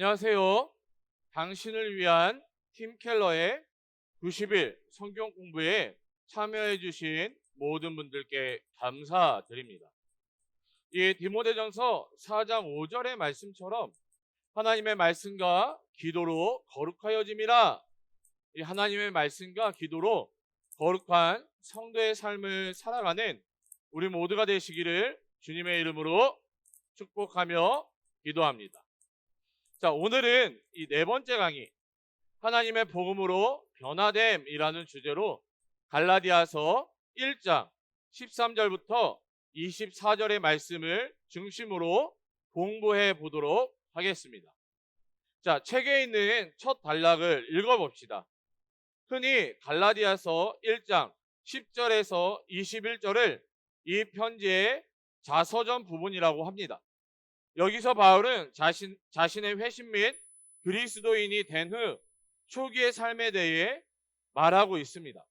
안녕하세요. 당신을 위한 팀 켈러의 90일 성경 공부에 참여해 주신 모든 분들께 감사드립니다. 이 디모데전서 4장 5절의 말씀처럼 하나님의 말씀과 기도로 거룩하여짐이라 이 하나님의 말씀과 기도로 거룩한 성도의 삶을 살아가는 우리 모두가 되시기를 주님의 이름으로 축복하며 기도합니다. 자, 오늘은 이 네 번째 강의 하나님의 복음으로 변화됨이라는 주제로 갈라디아서 1장 13절부터 24절의 말씀을 중심으로 공부해 보도록 하겠습니다. 자, 책에 있는 첫 단락을 읽어 봅시다. 흔히 갈라디아서 1장 10절에서 21절을 이 편지의 자서전 부분이라고 합니다. 여기서 바울은 자신, 자신의 회심 및 그리스도인이 된 후 초기의 삶에 대해 말하고 있습니다.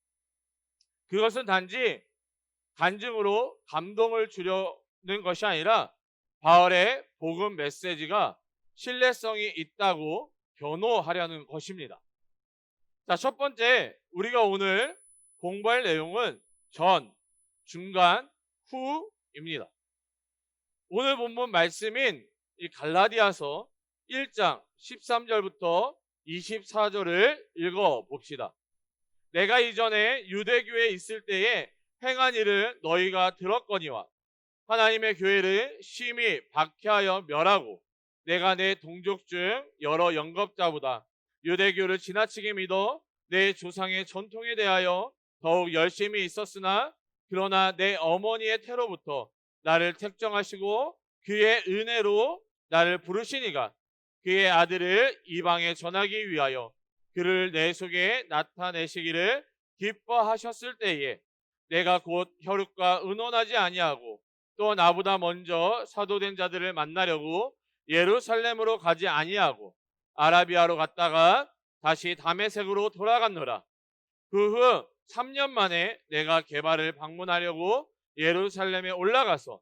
그것은 단지 간증으로 감동을 주려는 것이 아니라 바울의 복음 메시지가 신뢰성이 있다고 변호하려는 것입니다. 자, 첫 번째, 우리가 오늘 공부할 내용은 전, 중간, 후입니다. 오늘 본문 말씀인 이 갈라디아서 1장 13절부터 24절을 읽어 봅시다. 내가 이전에 유대교에 있을 때에 행한 일을 너희가 들었거니와 하나님의 교회를 심히 박해하여 멸하고 내가 내 동족 중 여러 영겁자보다 유대교를 지나치게 믿어 내 조상의 전통에 대하여 더욱 열심히 있었으나 그러나 내 어머니의 태로부터 나를 택정하시고 그의 은혜로 나를 부르시니가 그의 아들을 이방에 전하기 위하여 그를 내 속에 나타내시기를 기뻐하셨을 때에 내가 곧 혈육과 의논하지 아니하고 또 나보다 먼저 사도된 자들을 만나려고 예루살렘으로 가지 아니하고 아라비아로 갔다가 다시 담에색으로 돌아갔노라. 그 후 3년 만에 내가 개발을 방문하려고 예루살렘에 올라가서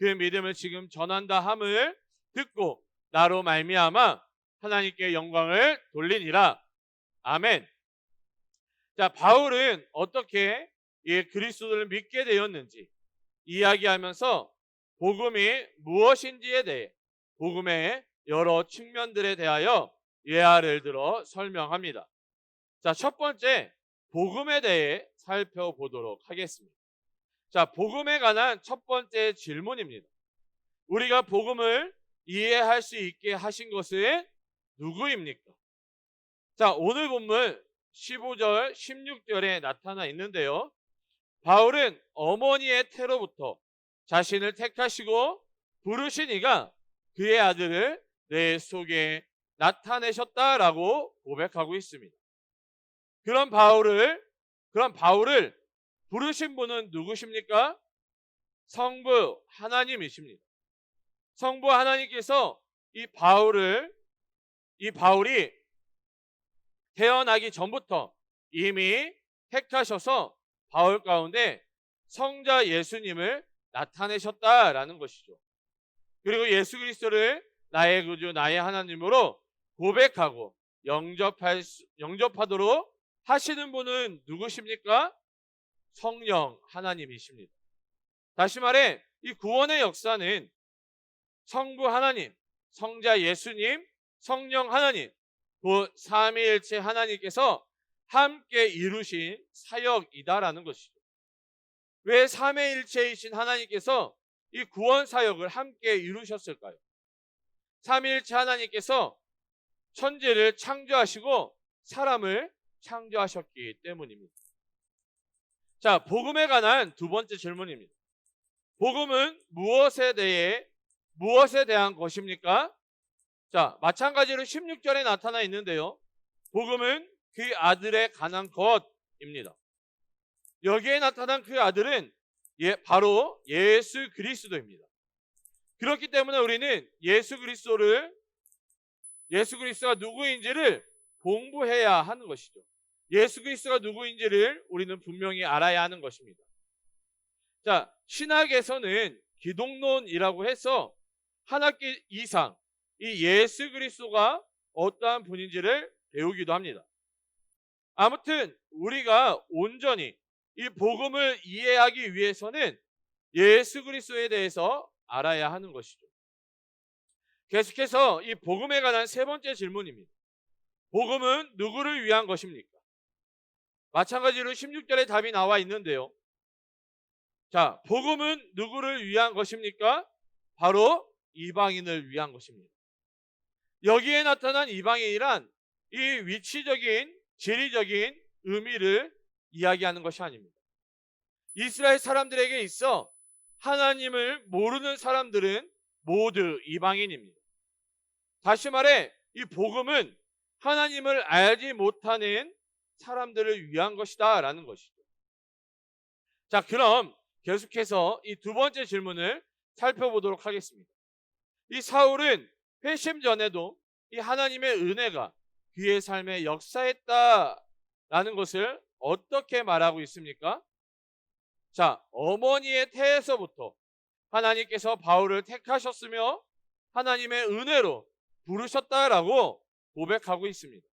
그 믿음을 지금 전한다 함을 듣고 나로 말미암아 하나님께 영광을 돌리니라. 아멘. 자, 바울은 어떻게 이 그리스도를 믿게 되었는지 이야기하면서 복음이 무엇인지에 대해 복음의 여러 측면들에 대하여 예화를 들어 설명합니다. 자, 첫 번째 복음에 대해 살펴보도록 하겠습니다. 자, 복음에 관한 첫 번째 질문입니다. 우리가 복음을 이해할 수 있게 하신 것은 누구입니까? 자, 오늘 본문 15절, 16절에 나타나 있는데요. 바울은 어머니의 태로부터 자신을 택하시고 부르시니가 그의 아들을 내 속에 나타내셨다라고 고백하고 있습니다. 그런 바울을 그런 바울을 부르신 분은 누구십니까? 성부 하나님이십니다. 성부 하나님께서 이 바울을 이 바울이 태어나기 전부터 이미 택하셔서 바울 가운데 성자 예수님을 나타내셨다라는 것이죠. 그리고 예수 그리스도를 나의 구주, 나의 하나님으로 고백하고 영접할 수, 영접하도록 하시는 분은 누구십니까? 성령 하나님이십니다. 다시 말해 이 구원의 역사는 성부 하나님, 성자 예수님, 성령 하나님, 그 삼위일체 하나님께서 함께 이루신 사역이다라는 것이죠. 왜 삼위일체이신 하나님께서 이 구원 사역을 함께 이루셨을까요? 삼위일체 하나님께서 천지를 창조하시고 사람을 창조하셨기 때문입니다. 자, 복음에 관한 두 번째 질문입니다. 복음은 무엇에 대해 무엇에 대한 것입니까? 자, 마찬가지로 16절에 나타나 있는데요. 복음은 그 아들에 관한 것입니다. 여기에 나타난 그 아들은 예, 바로 예수 그리스도입니다. 그렇기 때문에 우리는 예수 그리스도를 예수 그리스도가 누구인지를 공부해야 하는 것이죠. 예수 그리스도가 누구인지를 우리는 분명히 알아야 하는 것입니다. 자, 신학에서는 기독론이라고 해서 한 학기 이상 이 예수 그리스도가 어떠한 분인지를 배우기도 합니다. 아무튼 우리가 온전히 이 복음을 이해하기 위해서는 예수 그리스도에 대해서 알아야 하는 것이죠. 계속해서 이 복음에 관한 세 번째 질문입니다. 복음은 누구를 위한 것입니까? 마찬가지로 16절에 답이 나와 있는데요. 자, 복음은 누구를 위한 것입니까? 바로 이방인을 위한 것입니다. 여기에 나타난 이방인이란 이 위치적인 지리적인 의미를 이야기하는 것이 아닙니다. 이스라엘 사람들에게 있어 하나님을 모르는 사람들은 모두 이방인입니다. 다시 말해 이 복음은 하나님을 알지 못하는 사람들을 위한 것이다 라는 것이죠. 자, 그럼 계속해서 이 두 번째 질문을 살펴보도록 하겠습니다. 이 사울은 회심 전에도 이 하나님의 은혜가 그의 삶에 역사했다라는 것을 어떻게 말하고 있습니까? 자, 어머니의 태에서부터 하나님께서 바울을 택하셨으며 하나님의 은혜로 부르셨다라고 고백하고 있습니다.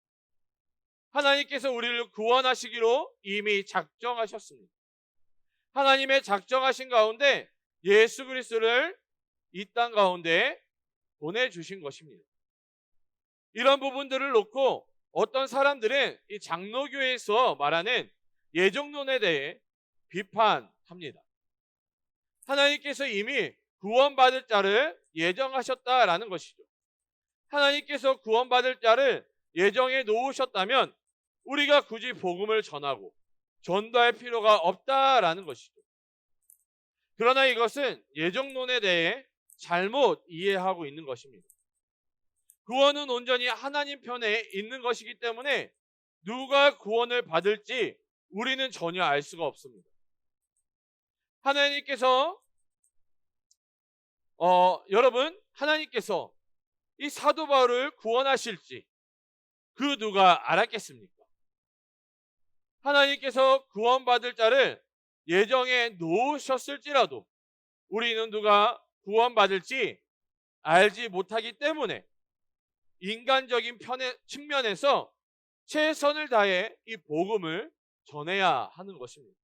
하나님께서 우리를 구원하시기로 이미 작정하셨습니다. 하나님의 작정하신 가운데 예수 그리스도를 이 땅 가운데 보내주신 것입니다. 이런 부분들을 놓고 어떤 사람들은 이 장로교에서 말하는 예정론에 대해 비판합니다. 하나님께서 이미 구원받을 자를 예정하셨다라는 것이죠. 하나님께서 구원받을 자를 예정해 놓으셨다면 우리가 굳이 복음을 전하고 전도할 필요가 없다라는 것이죠. 그러나 이것은 예정론에 대해 잘못 이해하고 있는 것입니다. 구원은 온전히 하나님 편에 있는 것이기 때문에 누가 구원을 받을지 우리는 전혀 알 수가 없습니다. 하나님께서 어, 여러분 하나님께서 이 사도 바울을 구원하실지 그 누가 알았겠습니까? 하나님께서 구원받을 자를 예정해 놓으셨을지라도 우리는 누가 구원받을지 알지 못하기 때문에 인간적인 편의 측면에서 최선을 다해 이 복음을 전해야 하는 것입니다.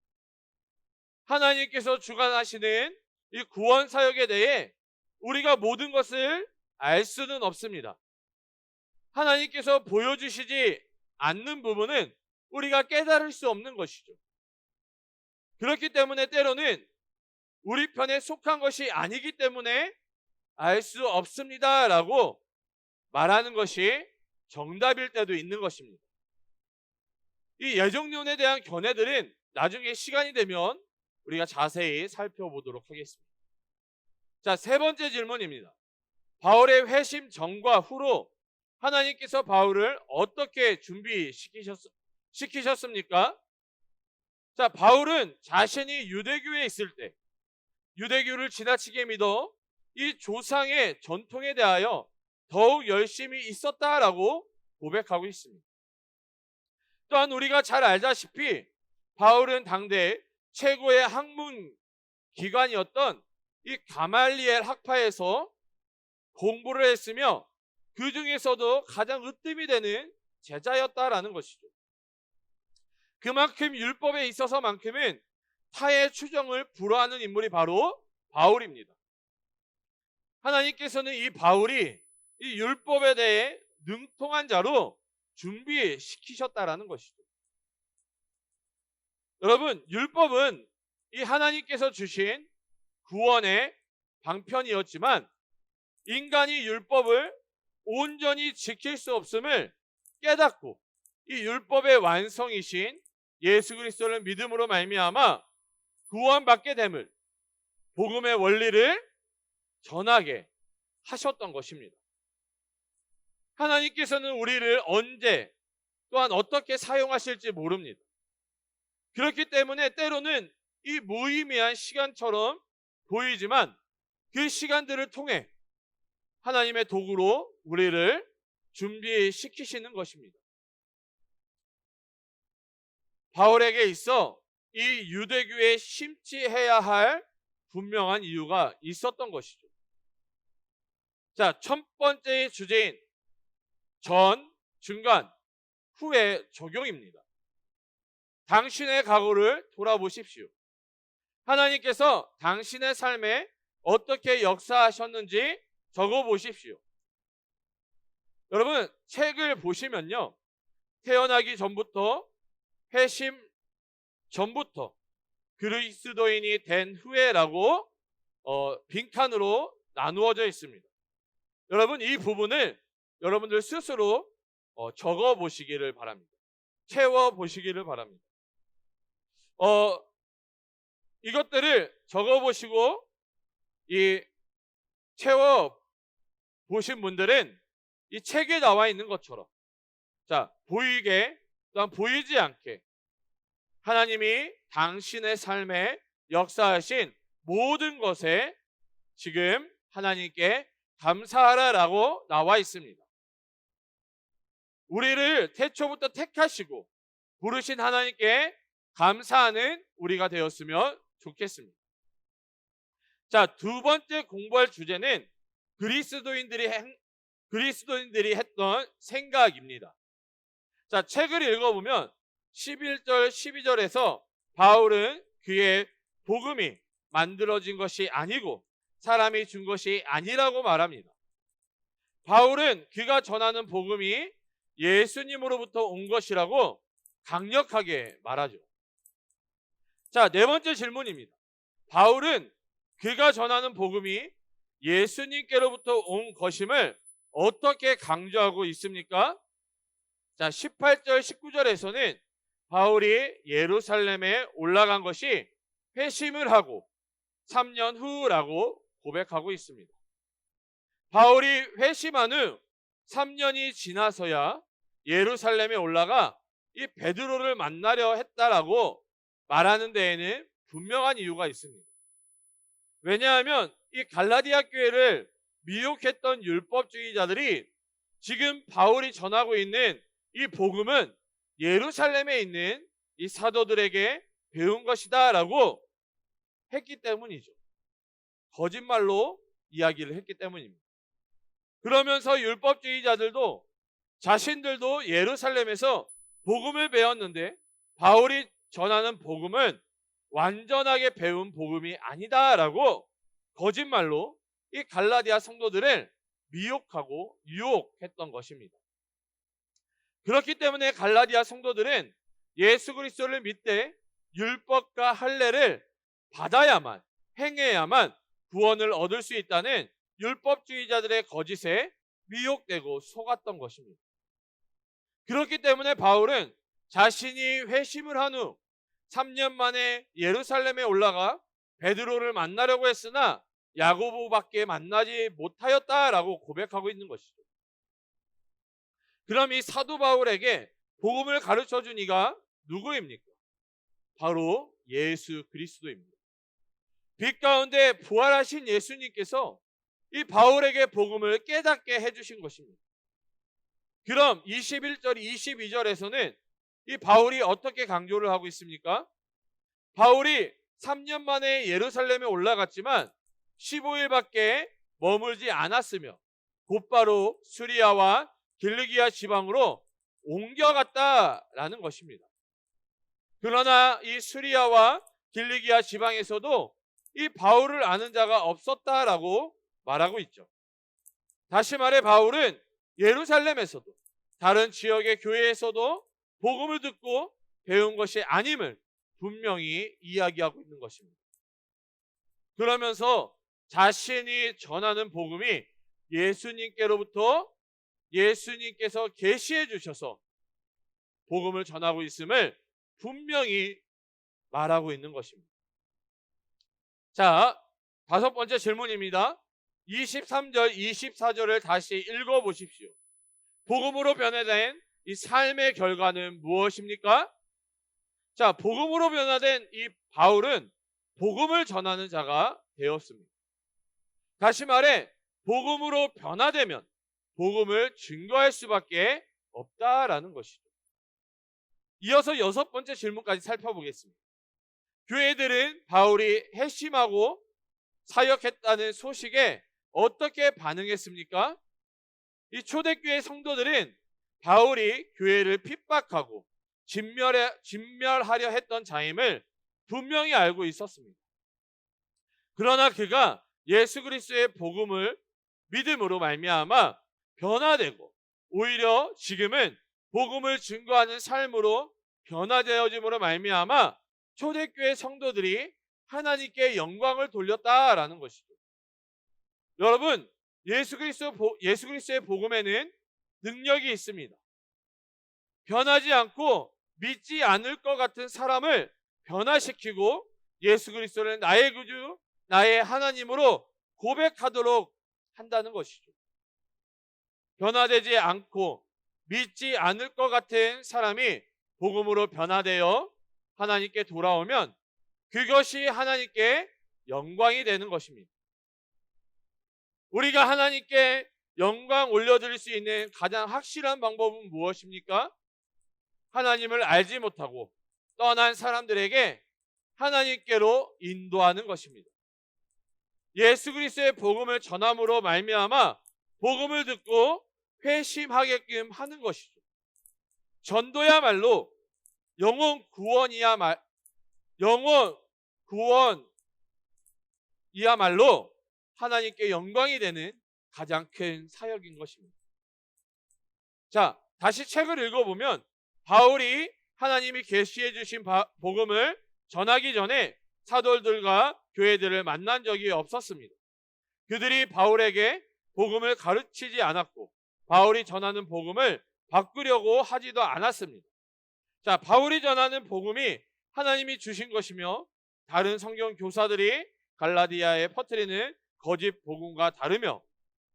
하나님께서 주관하시는 이 구원 사역에 대해 우리가 모든 것을 알 수는 없습니다. 하나님께서 보여주시지 않는 부분은 우리가 깨달을 수 없는 것이죠. 그렇기 때문에 때로는 우리 편에 속한 것이 아니기 때문에 알 수 없습니다 라고 말하는 것이 정답일 때도 있는 것입니다. 이 예정론에 대한 견해들은 나중에 시간이 되면 우리가 자세히 살펴보도록 하겠습니다. 자, 세 번째 질문입니다. 바울의 회심 전과 후로 하나님께서 바울을 어떻게 준비시키셨 습니까? 자, 바울은 자신이 유대교에 있을 때 유대교를 지나치게 믿어 이 조상의 전통에 대하여 더욱 열심히 있었다라고 고백하고 있습니다. 또한 우리가 잘 알다시피 바울은 당대 최고의 학문 기관이었던 이 가말리엘 학파에서 공부를 했으며 그 중에서도 가장 으뜸이 되는 제자였다라는 것이죠. 그만큼 율법에 있어서만큼은 타의 추정을 불허하는 인물이 바로 바울입니다. 하나님께서는 이 바울이 이 율법에 대해 능통한 자로 준비시키셨다라는 것이죠. 여러분, 율법은 이 하나님께서 주신 구원의 방편이었지만 인간이 율법을 온전히 지킬 수 없음을 깨닫고 이 율법의 완성이신 예수 그리스도를 믿음으로 말미암아 구원받게 됨을 복음의 원리를 전하게 하셨던 것입니다. 하나님께서는 우리를 언제 또한 어떻게 사용하실지 모릅니다. 그렇기 때문에 때로는 이 무의미한 시간처럼 보이지만 그 시간들을 통해 하나님의 도구로 우리를 준비시키시는 것입니다. 바울에게 있어 이 유대교에 심취해야 할 분명한 이유가 있었던 것이죠. 자, 첫 번째 주제인 전, 중간, 후의 적용입니다. 당신의 각오를 돌아보십시오. 하나님께서 당신의 삶에 어떻게 역사하셨는지 적어 보십시오. 여러분, 책을 보시면요. 태어나기 전부터 회심 전부터 그리스도인이 된 후에라고 어, 빈칸으로 나누어져 있습니다. 여러분 이 부분을 여러분들 스스로 어, 적어 보시기를 바랍니다. 채워 보시기를 바랍니다. 어, 이것들을 적어 보시고 이 채워 보신 분들은 이 책에 나와 있는 것처럼 자 보이게 또한 보이지 않게 하나님이 당신의 삶에 역사하신 모든 것에 지금 하나님께 감사하라라고 나와 있습니다. 우리를 태초부터 택하시고 부르신 하나님께 감사하는 우리가 되었으면 좋겠습니다. 자, 두 번째 공부할 주제는 그리스도인들이 행, 그리스도인들이 했던 생각입니다. 자, 책을 읽어보면 11절, 12절에서 바울은 그의 복음이 만들어진 것이 아니고 사람이 준 것이 아니라고 말합니다. 바울은 그가 전하는 복음이 예수님으로부터 온 것이라고 강력하게 말하죠. 자, 네 번째 질문입니다. 바울은 그가 전하는 복음이 예수님께로부터 온 것임을 어떻게 강조하고 있습니까? 자, 18절, 19절에서는 바울이 예루살렘에 올라간 것이 회심을 하고 3년 후라고 고백하고 있습니다. 바울이 회심한 후 3년이 지나서야 예루살렘에 올라가 이 베드로를 만나려 했다라고 말하는 데에는 분명한 이유가 있습니다. 왜냐하면 이 갈라디아 교회를 미혹했던 율법주의자들이 지금 바울이 전하고 있는 이 복음은 예루살렘에 있는 이 사도들에게 배운 것이다라고 했기 때문이죠. 거짓말로 이야기를 했기 때문입니다. 그러면서 율법주의자들도 자신들도 예루살렘에서 복음을 배웠는데 바울이 전하는 복음은 완전하게 배운 복음이 아니다라고 거짓말로 이 갈라디아 성도들을 미혹하고 유혹했던 것입니다. 그렇기 때문에 갈라디아 성도들은 예수 그리스도를 믿되 율법과 할례를 받아야만 행해야만 구원을 얻을 수 있다는 율법주의자들의 거짓에 미혹되고 속았던 것입니다. 그렇기 때문에 바울은 자신이 회심을 한 후 3년 만에 예루살렘에 올라가 베드로를 만나려고 했으나 야고보밖에 만나지 못하였다라고 고백하고 있는 것이죠. 그럼 이 사도 바울에게 복음을 가르쳐 준 이가 누구입니까? 바로 예수 그리스도입니다. 빛 가운데 부활하신 예수님께서 이 바울에게 복음을 깨닫게 해주신 것입니다. 그럼 21절, 22절에서는 이 바울이 어떻게 강조를 하고 있습니까? 바울이 3년 만에 예루살렘에 올라갔지만 15일밖에 머물지 않았으며 곧바로 수리아와 길르기아 지방으로 옮겨갔다라는 것입니다. 그러나 이 수리아와 길르기아 지방에서도 이 바울을 아는 자가 없었다라고 말하고 있죠. 다시 말해 바울은 예루살렘에서도 다른 지역의 교회에서도 복음을 듣고 배운 것이 아님을 분명히 이야기하고 있는 것입니다. 그러면서 자신이 전하는 복음이 예수님께로부터 예수님께서 계시해 주셔서 복음을 전하고 있음을 분명히 말하고 있는 것입니다. 자, 다섯 번째 질문입니다. 23절, 24절을 다시 읽어 보십시오. 복음으로 변해된 이 삶의 결과는 무엇입니까? 자, 복음으로 변화된 이 바울은 복음을 전하는 자가 되었습니다. 다시 말해, 복음으로 변화되면 복음을 증거할 수밖에 없다라는 것이죠. 이어서 여섯 번째 질문까지 살펴보겠습니다. 교회들은 바울이 핵심하고 사역했다는 소식에 어떻게 반응했습니까? 이 초대교회 성도들은 바울이 교회를 핍박하고 진멸해, 진멸하려 했던 자임을 분명히 알고 있었습니다. 그러나 그가 예수 그리스도의 복음을 믿음으로 말미암아 변화되고 오히려 지금은 복음을 증거하는 삶으로 변화되어짐으로 말미암아 초대교회 성도들이 하나님께 영광을 돌렸다라는 것이죠. 여러분, 예수 그리스도 예수 그리스도의 복음에는 능력이 있습니다. 변하지 않고 믿지 않을 것 같은 사람을 변화시키고 예수 그리스도를 나의 구주, 나의 하나님으로 고백하도록 한다는 것이죠. 변화되지 않고 믿지 않을 것 같은 사람이 복음으로 변화되어 하나님께 돌아오면 그것이 하나님께 영광이 되는 것입니다. 우리가 하나님께 영광 올려드릴 수 있는 가장 확실한 방법은 무엇입니까? 하나님을 알지 못하고 떠난 사람들에게 하나님께로 인도하는 것입니다. 예수 그리스도의 복음을 전함으로 말미암아 복음을 듣고 회심하게끔 하는 것이죠. 전도야말로 영혼 구원이야 말 영혼 구원이야말로 하나님께 영광이 되는 가장 큰 사역인 것입니다. 자, 다시 책을 읽어보면 바울이 하나님이 계시해 주신 복음을 전하기 전에 사도들과 교회들을 만난 적이 없었습니다. 그들이 바울에게 복음을 가르치지 않았고 바울이 전하는 복음을 바꾸려고 하지도 않았습니다. 자, 바울이 전하는 복음이 하나님이 주신 것이며 다른 성경 교사들이 갈라디아에 퍼뜨리는 거짓 복음과 다르며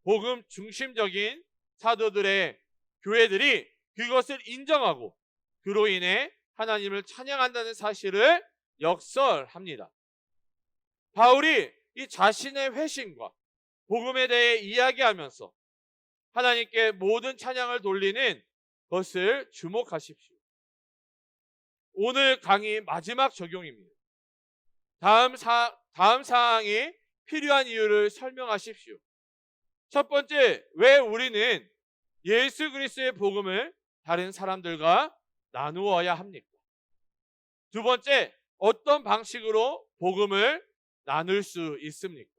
복음 중심적인 사도들의 교회들이 그것을 인정하고 그로 인해 하나님을 찬양한다는 사실을 역설합니다. 바울이 이 자신의 회심과 복음에 대해 이야기하면서 하나님께 모든 찬양을 돌리는 것을 주목하십시오. 오늘 강의 마지막 적용입니다. 다음 사, 다음 사항이 필요한 이유를 설명하십시오. 첫 번째, 왜 우리는 예수 그리스도의 복음을 다른 사람들과 나누어야 합니까? 두 번째, 어떤 방식으로 복음을 나눌 수 있습니까?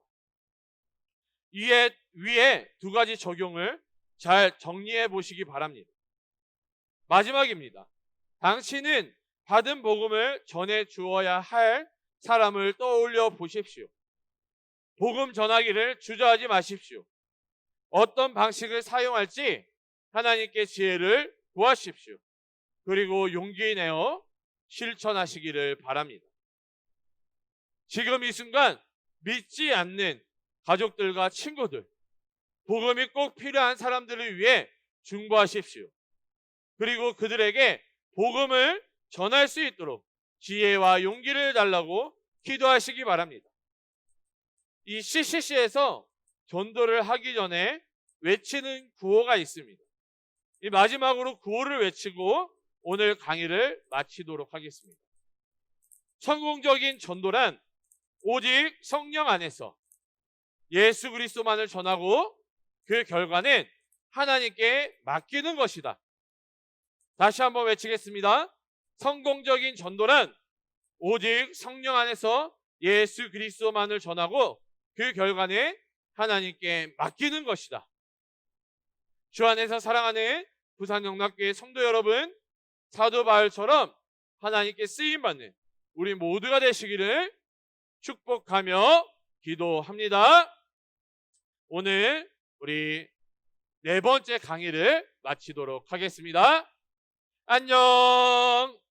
위에, 위에 두 가지 적용을 잘 정리해 보시기 바랍니다. 마지막입니다. 당신은 받은 복음을 전해 주어야 할 사람을 떠올려 보십시오. 복음 전하기를 주저하지 마십시오. 어떤 방식을 사용할지 하나님께 지혜를 구하십시오. 그리고 용기 내어 실천하시기를 바랍니다. 지금 이 순간 믿지 않는 가족들과 친구들, 복음이 꼭 필요한 사람들을 위해 중보하십시오. 그리고 그들에게 복음을 전할 수 있도록 지혜와 용기를 달라고 기도하시기 바랍니다. 이 CCC에서 전도를 하기 전에 외치는 구호가 있습니다. 이 마지막으로 구호를 외치고 오늘 강의를 마치도록 하겠습니다. 성공적인 전도란 오직 성령 안에서 예수 그리스도만을 전하고 그 결과는 하나님께 맡기는 것이다. 다시 한번 외치겠습니다. 성공적인 전도란 오직 성령 안에서 예수 그리스도만을 전하고 그 결과는 하나님께 맡기는 것이다. 주 안에서 사랑하는 부산 영락교회 성도 여러분, 사도 바울처럼 하나님께 쓰임 받는 우리 모두가 되시기를 축복하며 기도합니다. 오늘 우리 네 번째 강의를 마치도록 하겠습니다. 안녕!